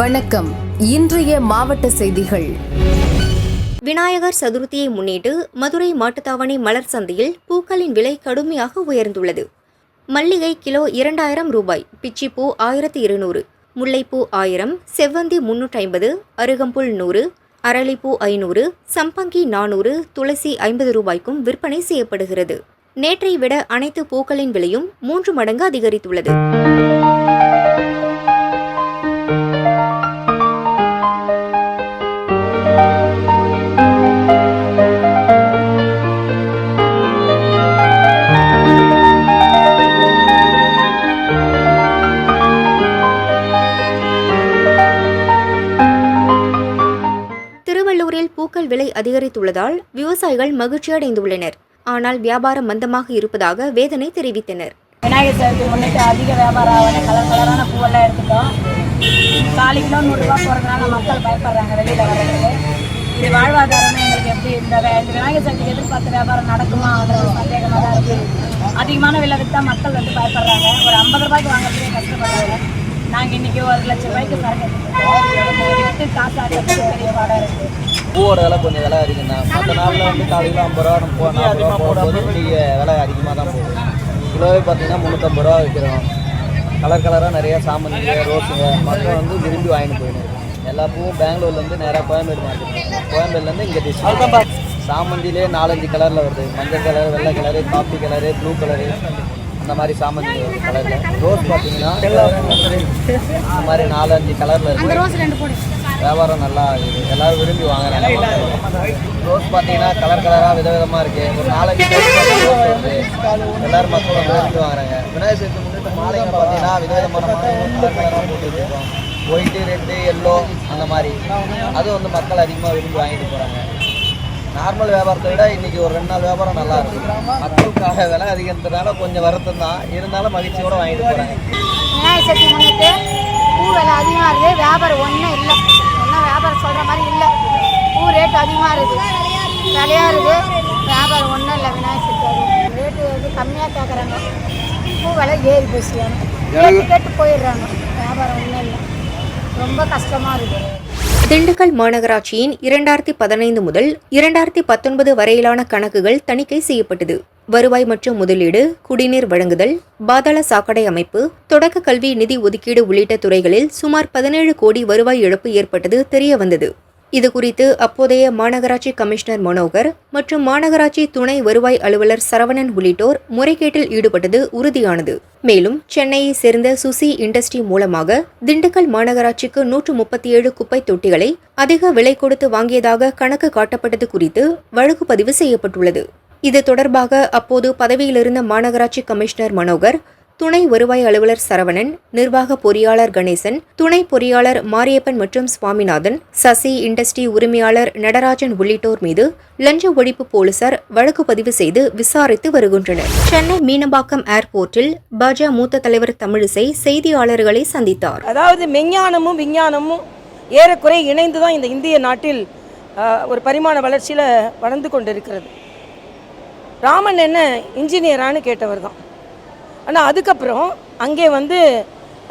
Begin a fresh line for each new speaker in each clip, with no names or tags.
வணக்கம். இன்றைய மாவட்ட செய்திகள்.
விநாயகர் சதுர்த்தியை முன்னிட்டு மதுரை மாட்டுத்தாவணி மலர் சந்தையில் பூக்களின் விலை கடுமையாக உயர்ந்துள்ளது. மல்லிகை கிலோ இரண்டாயிரம் ரூபாய் பிச்சிப்பூ ஆயிரத்தி இருநூறு முல்லைப்பூ ஆயிரம் செவ்வந்தி முன்னூற்றி ஐம்பது அருகம்புல் நூறு அரளிப்பூ ஐநூறு சம்பங்கி நானூறு துளசி ஐம்பது ரூபாய்க்கும் விற்பனை செய்யப்படுகிறது. நேற்றை விட அனைத்து பூக்களின் விலையும் மூன்று மடங்கு அதிகரித்துள்ளது. விலை அதிகரித்துள்ளதால் விவசாயிகள் மகிழ்ச்சியடைந்துள்ளனர் ஆனால் வியாபாரம் மந்தமாக இருப்பதாக வேதனை தெரிவித்தனர்.
விநாயகர் சதுர்த்தி முன்னிட்டு அதிக வியாபாரம் ஆகுது கலர் கலரான பூவெல்லாம் எடுத்துட்டோம். காலு கிலோ நூறுரூவா போகிறதுனால மக்கள் பயப்படுறாங்க வெளியில் வர்றதுக்கு. இது வாழ்வாதாரம் எங்களுக்கு எப்படி இந்த இந்த விநாயகர் சதுர்த்தி எதிர்பார்த்த வியாபாரம் நடக்குமாங்கிறது சந்தேகமாக தான் இருக்குது அதிகமான விலை விற்றா மக்கள் வந்து பயப்படுறாங்க. ஒரு ஐம்பது ரூபாய்க்கு வாங்குறதுக்கே கஷ்டப்படுறாங்க. நாங்கள் இன்றைக்கி ஒரு லட்சம் ரூபாய்க்கு சரக்கு எடுத்துருக்கோம் காசு ஆக்கிறதுக்கு பெரிய பாடம் இருக்குது
பூவோட விலை கொஞ்சம் விலை அதிகம் தான் மற்ற நாளில் வந்து காலையில் ஐம்பது ரூபா நம்ம போ- நாற்பது ரூபா போடும்போது இன்றைக்கி விலை அதிகமாக தான் போகுது. கிலோவே பார்த்தீங்கன்னா முந்நூற்றம்பது ரூபா விற்கிறோம் கலர் கலராக நிறைய சாமந்திங்க ரோஸுங்க. மக்கள் வந்து விரும்பி வாங்கிட்டு போயிடும் எல்லா பூவும் பெங்களூர்லேருந்து நேராக கோயம்பேடு மார்க்கெட் கோயம்பேடுலேருந்து இங்கே டிஸ்ட்ரிக்ட் சாமந்திலே நாலஞ்சு கலரில் வருது. மஞ்சள் கலர் வெள்ளை colour coffee colour blue colour அந்த மாதிரி சாமந்தி வருது கலரில் ரோஸ் பார்த்தீங்கன்னா இந்த மாதிரி நாலஞ்சு கலரில் இருக்குது வியாபாரம் நல்லா இருக்குது எல்லாரும் விரும்பி வாங்குறாங்க. ரோஸ் பார்த்தீங்கன்னா கலர் கலராக விதவிதமாக இருக்கு. ஒரு நாலஞ்சு ரோஸ் வருது எல்லாரும் மக்கள் வந்து விரும்பி வாங்குறாங்க. விநாயகர் சதுர்த்தி முன்னிட்டு மாலைங்க பார்த்தீங்கன்னா விதவிதமான கலர் கலராக போட்டு ஒயிட்டு ரெட்டு எல்லோ அந்த மாதிரி. அதுவும் வந்து மக்கள் அதிகமாக விரும்பி வாங்கிட்டு போகிறாங்க நார்மல் வியாபாரத்தை விட இன்னைக்கு ஒரு ரெண்டு நாள் வியாபாரம் நல்லா இருக்கு மக்களுக்காக விலை அதிகரித்ததுனால கொஞ்சம் வருத்தம் தான். இருந்தாலும் மகிழ்ச்சியோட வாங்கிட்டு போகிறாங்க
விநாயகர் சதுர்த்தி முன்னிட்டு பூ விலை அதிகமாக இருக்குது. வியாபாரம் ஒன்றும் இல்லை ஒன்றும் வியாபாரம் சொல்கிற மாதிரி இல்லை பூ ரேட் அதிகமாக இருக்குது விலையாக இருக்குது வியாபாரம் ஒன்றும் இல்லை விநாயகர் சதுர்த்தி ரேட்டு வந்து கம்மியாக கேட்குறாங்க பூ விலை ஏறி போச்சு. கேட்டு கேட்டு போயிடுறாங்க. வியாபாரம் ஒன்றும் இல்லை. ரொம்ப கஷ்டமாக இருக்குது
திண்டுக்கல் மாநகராட்சியின் இரண்டாயிரத்தி பதினைந்து முதல் இரண்டாயிரத்தி பத்தொன்பது வரையிலான கணக்குகள் தணிக்கை செய்யப்பட்டது. வருவாய் மற்றும் முதலீடு குடிநீர் வழங்குதல் பாதாள சாக்கடை அமைப்பு தொடக்க கல்வி நிதி ஒதுக்கீடு உள்ளிட்ட துறைகளில் சுமார் பதினேழு கோடி வருவாய் இழப்பு ஏற்பட்டது தெரியவந்தது. இதுகுறித்து அப்போதைய மாநகராட்சி கமிஷனர் மனோகர் மற்றும் மாநகராட்சி துணை வருவாய் அலுவலர் சரவணன் உள்ளிட்டோர் முறைகேட்டில் ஈடுபட்டது உறுதியானது. மேலும் சென்னையை சேர்ந்த சுசி இண்டஸ்ட்ரி மூலமாக திண்டுக்கல் மாநகராட்சிக்கு நூற்று முப்பத்தி ஏழு குப்பை தொட்டிகளை அதிக விலை கொடுத்து வாங்கியதாக கணக்கு காட்டப்பட்டது குறித்து வழக்கு பதிவு செய்யப்பட்டுள்ளது. இது தொடர்பாக அப்போது பதவியிலிருந்த மாநகராட்சி கமிஷனர் மனோகர் துணை வருவாய் அலுவலர் சரவணன் நிர்வாக பொறியாளர் கணேசன் துணை பொறியாளர் மாரியப்பன் மற்றும் சுவாமிநாதன் சசி இண்டஸ்ட்ரி உரிமையாளர் நடராஜன் உள்ளிட்டோர் மீது லஞ்ச ஒழிப்பு போலீசார் வழக்கு பதிவு செய்து விசாரித்து வருகின்றனர். சென்னை மீனம்பாக்கம் ஏர்போர்ட்டில் பாஜ மூத்த தலைவர் தமிழிசை செய்தியாளர்களை சந்தித்தார்.
அதாவது மெஞ்ஞானமும் விஞ்ஞானமும் ஏறக்குறை இணைந்து தான் இந்த இந்திய நாட்டில் ஒரு பரிமாண வளர்ச்சியில் வளர்ந்து கொண்டிருக்கிறது. ராமன் என்ன இன்ஜினியரானு கேட்டவர் தான் ஆனால் அதுக்கப்புறம் அங்கே வந்து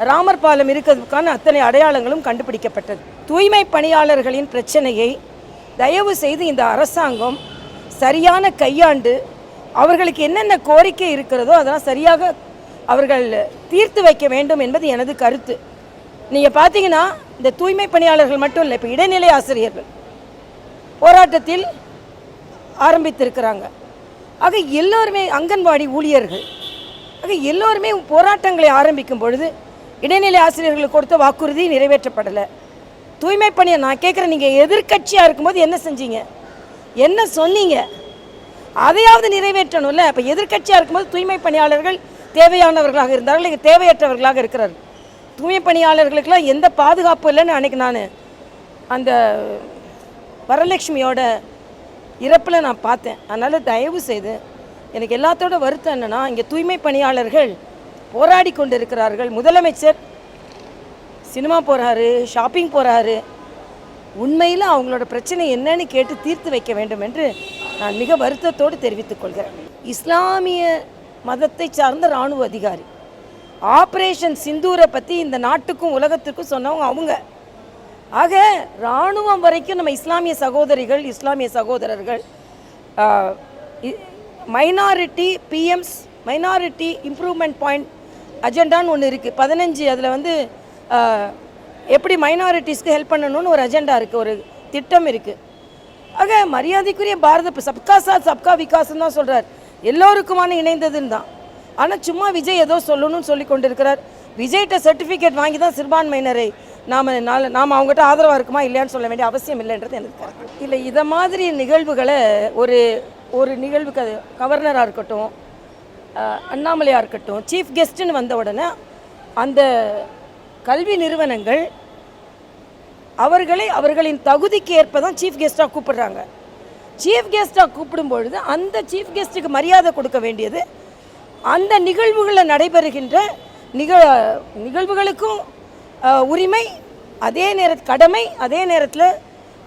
ராமர் பாலம் இருக்கிறதுக்கான அத்தனை அடையாளங்களும் கண்டுபிடிக்கப்பட்டது. தூய்மை பணியாளர்களின் பிரச்சனையை தயவு செய்து இந்த அரசாங்கம் சரியான கையாண்டு அவர்களுக்கு என்னென்ன கோரிக்கை இருக்கிறதோ அதெல்லாம் சரியாக அவர்கள் தீர்த்து வைக்க வேண்டும் என்பது எனது கருத்து. நீங்கள் பார்த்தீங்கன்னா இந்த தூய்மை பணியாளர்கள் மட்டும் இல்லை இப்போ இடைநிலை ஆசிரியர்கள் போராட்டத்தில் ஆரம்பித்திருக்கிறாங்க. ஆக எல்லோருமே அங்கன்வாடி ஊழியர்கள் ஆக எல்லோருமே போராட்டங்களை ஆரம்பிக்கும் பொழுது இடைநிலை ஆசிரியர்களுக்கு கொடுத்த வாக்குறுதி நிறைவேற்றப்படலை. தூய்மை பணியை நான் கேட்குறேன் நீங்கள் எதிர்க்கட்சியாக இருக்கும்போது என்ன செஞ்சீங்க? என்ன சொன்னீங்க? அதையாவது நிறைவேற்றணும்ல? அப்போ எதிர்க்கட்சியாக இருக்கும்போது தூய்மை பணியாளர்கள் தேவையானவர்களாக இருந்தார்கள் இங்கே தேவையற்றவர்களாக இருக்கிறார்கள். தூய்மை பணியாளர்களுக்கெல்லாம் எந்த பாதுகாப்பு இல்லைன்னு அன்றைக்கி நான் அந்த வரலட்சுமியோட இறப்பில் நான் பார்த்தேன். அதனால் தயவு செய்து எனக்கு எல்லாத்தோட வருத்தம் என்னென்னா இங்கே தூய்மை பணியாளர்கள் போராடி கொண்டு இருக்கிறார்கள் முதலமைச்சர் சினிமா போகிறாரு ஷாப்பிங் போகிறாரு உண்மையில் அவங்களோட பிரச்சனை என்னன்னு கேட்டு தீர்த்து வைக்க வேண்டும் என்று நான் மிக வருத்தத்தோடு தெரிவித்துக் கொள்கிறேன். இஸ்லாமிய மதத்தை சார்ந்த இராணுவ அதிகாரி ஆப்ரேஷன் சிந்தூரை பற்றி இந்த நாட்டுக்கும் உலகத்துக்கும் சொன்னவங்க அவங்க. ஆக இராணுவம் வரைக்கும் நம்ம இஸ்லாமிய சகோதரிகள் இஸ்லாமிய சகோதரர்கள் minority PMs minority improvement point அஜெண்டான்னு ஒன்று இருக்குது பதினஞ்சு அதில் வந்து எப்படி மைனாரிட்டிஸ்க்கு ஹெல்ப் பண்ணணும்னு ஒரு அஜெண்டா இருக்குது ஒரு திட்டம் இருக்குது ஆக மரியாதைக்குரிய பாரத சப்கா சாத் சப்கா விகாசம் தான் சொல்கிறார் எல்லோருக்குமான இணைந்ததுன்னு தான். ஆனால் சும்மா விஜய் ஏதோ சொல்லணும்னு சொல்லி கொண்டிருக்கிறார். விஜய்கிட்ட சர்டிஃபிகேட் வாங்கி தான் சிறுபான்மையினரை நாம் நாள் நாம் அவங்ககிட்ட ஆதரவாக இருக்குமா இல்லையான்னு சொல்ல வேண்டிய அவசியம் இல்லைன்றது எனக்கு இல்லை இதை மாதிரி நிகழ்வுகளை ஒரு ஒரு நிகழ்வுக்கு அது கவர்னராக இருக்கட்டும் அண்ணாமலையாக இருக்கட்டும் சீஃப் கெஸ்ட்டுன்னு வந்த உடனே அந்த கல்வி நிறுவனங்கள் அவர்களை அவர்களின் தகுதிக்கு ஏற்ப தான் சீஃப் கெஸ்ட்டாக கூப்பிடுறாங்க. சீஃப் கெஸ்ட்டாக கூப்பிடும் பொழுது அந்த சீஃப் கெஸ்ட்டுக்கு மரியாதை கொடுக்க வேண்டியது அந்த நிகழ்வுகளில் நடைபெறுகின்ற நிக நிகழ்வுகளுக்கும் உரிமை அதே நேர கடமை அதே நேரத்தில்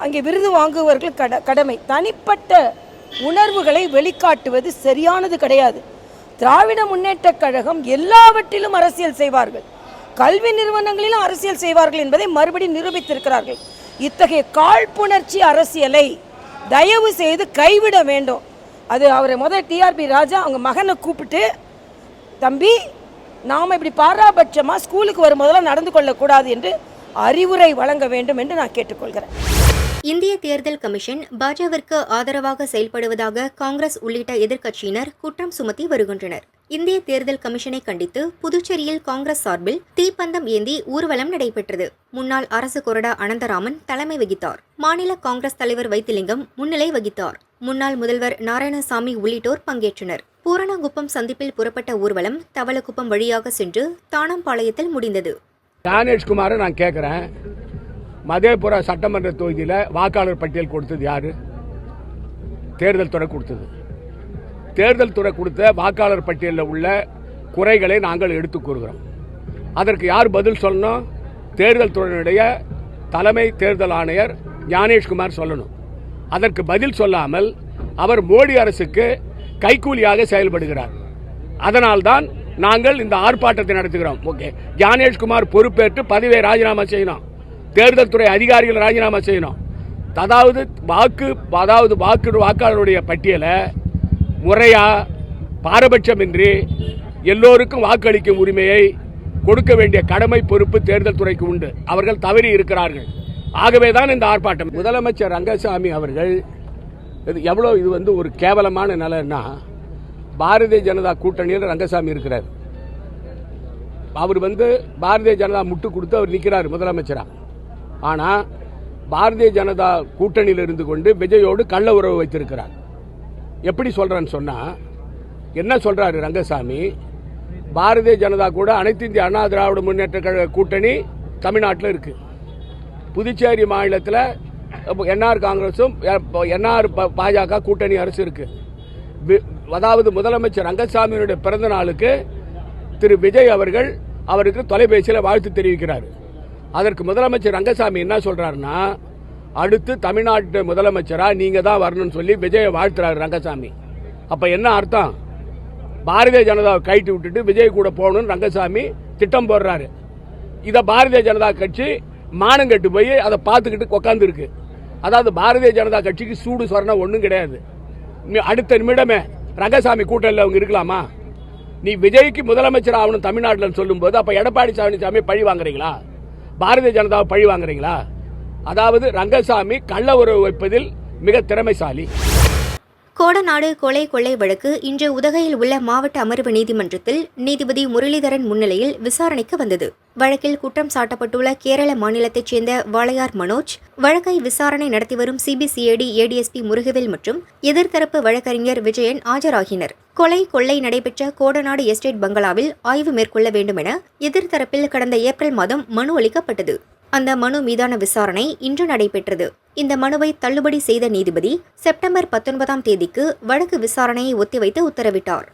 அங்கே விருது வாங்குவர்கள் கட கடமை. தனிப்பட்ட உணர்வுகளை வெளிக்காட்டுவது சரியானது கிடையாது. திராவிட முன்னேற்றக் கழகம் எல்லாவற்றிலும் அரசியல் செய்வார்கள். கல்வி நிறுவனங்களிலும் அரசியல் செய்வார்கள் என்பதை மறுபடியும் நிரூபித்திருக்கிறார்கள். இத்தகைய காழ்ப்புணர்ச்சி அரசியலை தயவு செய்து கைவிட வேண்டும். அது அவரை முதல் டிஆர்பி ராஜா அவங்க மகனை கூப்பிட்டு தம்பி நாம் இப்படி பாராபட்சமாக ஸ்கூலுக்கு வரும் நடந்து கொள்ளக்கூடாது என்று அறிவுரை வழங்க வேண்டும் என்று நான் கேட்டுக்கொள்கிறேன்.
இந்திய தேர்தல் கமிஷன் பாஜகவிற்கு ஆதரவாக செயல்படுவதாக காங்கிரஸ் உள்ளிட்ட எதிர்க்கட்சியினர் குற்றம் சுமத்தி வருகின்றனர். இந்திய தேர்தல் கமிஷனை கண்டித்து புதுச்சேரியில் காங்கிரஸ் சார்பில் தீப்பந்தம் ஏந்தி ஊர்வலம் நடைபெற்றது. முன்னாள் அரசு கொறடா அனந்தராமன் தலைமை வகித்தார். மாநில காங்கிரஸ் தலைவர் வைத்திலிங்கம் முன்னிலை வகித்தார். முன்னாள் முதல்வர் நாராயணசாமி உள்ளிட்டோர் பங்கேற்றனர். பூரணகுப்பம் சந்திப்பில் புறப்பட்ட ஊர்வலம் தவளக்குப்பம் வழியாக சென்று தானம்பாளையத்தில் முடிந்தது.
ஞானேஷ்குமாரை நான் மதேபுர சட்டமன்ற தொகுதியில் வாக்காளர் பட்டியல் கொடுத்தது யாரு? தேர்தல் துறை கொடுத்தது. தேர்தல் துறை கொடுத்த வாக்காளர் பட்டியலில் உள்ள குறைகளை நாங்கள் எடுத்துக் கூறுகிறோம். அதற்கு யார் பதில் சொல்லணும்? தேர்தல் துறையினுடைய தலைமை தேர்தல் ஆணையர் ஞானேஷ்குமார் சொல்லணும். அதற்கு பதில் சொல்லாமல் அவர் மோடி அரசுக்கு கைக்கூலியாக செயல்படுகிறார். அதனால்தான் நாங்கள் இந்த ஆர்ப்பாட்டத்தை நடத்துகிறோம். ஓகே. ஞானேஷ்குமார் பொறுப்பேற்று பதவியை ராஜினாமா செய்யணும். தேர்தல் துறை அதிகாரிகள் ராஜினாமா செய்யணும். அதாவது வாக்கு அதாவது வாக்கு வாக்காளருடைய பட்டியலை முறையாக பாரபட்சமின்றி எல்லோருக்கும் வாக்களிக்கும் உரிமையை கொடுக்க வேண்டிய கடமை பொறுப்பு தேர்தல் துறைக்கு உண்டு. அவர்கள் தவறி இருக்கிறார்கள். ஆகவே தான் இந்த ஆர்ப்பாட்டம். முதலமைச்சர் ரங்கசாமி அவர்கள் இது எவ்வளோ இது வந்து ஒரு கேவலமான நிலைன்னா பாரதிய ஜனதா கூட்டணியில் ரங்கசாமி இருக்கிறார். அவர் வந்து பாரதிய ஜனதா முட்டு கொடுத்து அவர் நிற்கிறார் முதலமைச்சராக ஆனால் பாரதிய ஜனதா கூட்டணியில் இருந்து கொண்டு விஜயோடு கள்ள உறவு வைத்திருக்கிறார். எப்படி சொல்கிறேன்னு சொன்னால் என்ன சொல்கிறாரு ரங்கசாமி? பாரதிய ஜனதா கூட அனைத்து இந்திய அண்ணா திராவிட முன்னேற்ற கழக கூட்டணி தமிழ்நாட்டில் இருக்குது புதுச்சேரி மாநிலத்தில் என்ஆர் காங்கிரஸும் என்ஆர் பாஜக கூட்டணி அரசு இருக்குது அதாவது முதலமைச்சர் ரங்கசாமியினுடைய பிறந்த நாளுக்கு திரு விஜய் அவர்கள் அவருக்கு தொலைபேசியில் வாழ்த்து தெரிவிக்கிறார். அதற்கு முதலமைச்சர் ரங்கசாமி என்ன சொல்றாருன்னா அடுத்து தமிழ்நாட்டு முதலமைச்சரா நீங்க தான் வரணும்னு சொல்லி விஜயை வாழ்த்துறாரு ரங்கசாமி. அப்ப என்ன அர்த்தம்? பாரதிய ஜனதாவை கைட்டு விட்டுட்டு விஜய் கூட போகணும்னு ரங்கசாமி திட்டம் போடுறாரு. இதை பாரதிய ஜனதா கட்சி மானம் கட்டு போய் அதை பார்த்துக்கிட்டு உட்காந்து இருக்கு அதாவது பாரதிய ஜனதா கட்சிக்கு சூடு சொரணம் ஒன்றும் கிடையாது. அடுத்த நிமிடமே ரங்கசாமி கூட்டத்தில் அவங்க இருக்கலாமா? நீ விஜய்க்கு முதலமைச்சர் ஆகணும் தமிழ்நாட்டில் சொல்லும்போது அப்ப எடப்பாடி பழனிசாமி பழி வாங்குறீங்களா? பாரதிய ஜனதாவை பழி வாங்குறீங்களா? அதாவது ரங்கசாமி கள்ள உறவு வைப்பதில் மிக திறமைசாலி.
கோடநாடு கொலை கொள்ளை வழக்கு இன்று உதகையில் உள்ள மாவட்ட அமர்வு நீதிமன்றத்தில் நீதிபதி முரளிதரன் முன்னிலையில் விசாரணைக்கு வந்தது. வழக்கில் குற்றம் சாட்டப்பட்டுள்ள கேரள மாநிலத்தைச் சேர்ந்த வாளையார் மனோஜ் வழக்கை விசாரணை நடத்தி வரும் சிபிசிஐடி ஏடிஎஸ்பி முருகவேல் மற்றும் எதிர்த்தரப்பு வழக்கறிஞர் விஜயன் ஆஜராகினர். கொலை கொள்ளை நடைபெற்ற கோடநாடு எஸ்டேட் பங்களாவில் ஆய்வு மேற்கொள்ள வேண்டும் என எதிர்த்தரப்பில் கடந்த ஏப்ரல் மாதம் மனு அளிக்கப்பட்டது. அந்த மனு மீதான விசாரணை இன்று நடைபெற்றது. இந்த மனுவை தள்ளுபடி செய்த நீதிபதி செப்டம்பர் பத்தொன்பதாம் தேதிக்கு வழக்கு விசாரணையை ஒத்திவைத்து உத்தரவிட்டார்.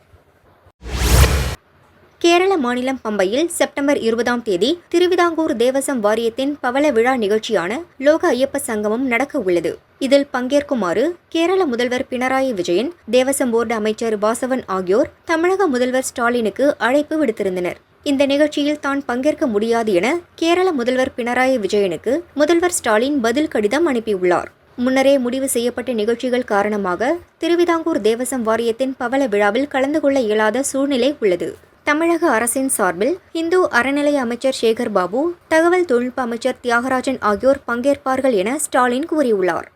கேரள மாநிலம் பம்பையில் செப்டம்பர் இருபதாம் தேதி திருவிதாங்கூர் தேவசம் வாரியத்தின் பவள விழா நிகழ்ச்சியான லோக ஐயப்ப சங்கமம் நடக்க உள்ளது. இதில் பங்கேற்குமாறு கேரள முதல்வர் பினராயி விஜயன் தேவசம் போர்டு அமைச்சர் வாசவன் ஆகியோர் தமிழக முதல்வர் ஸ்டாலினுக்கு அழைப்பு விடுத்திருந்தனர். இந்த நிகழ்ச்சியில் தான் பங்கேற்க முடியாது என கேரள முதல்வர் பினராயி விஜயனுக்கு முதல்வர் ஸ்டாலின் பதில் கடிதம் அனுப்பியுள்ளார். முன்னரே முடிவு செய்யப்பட்ட நிகழ்ச்சிகள் காரணமாக திருவிதாங்கூர் தேவசம் வாரியத்தின் பவள விழாவில் கலந்து கொள்ள இயலாத சூழ்நிலை உள்ளது. தமிழக அரசின் சார்பில் இந்து அறநிலைய அமைச்சர் சேகர் பாபு தகவல் தொழில்நுட்ப அமைச்சர் தியாகராஜன் ஆகியோர் பங்கேற்பார்கள் என ஸ்டாலின் கூறியுள்ளார்.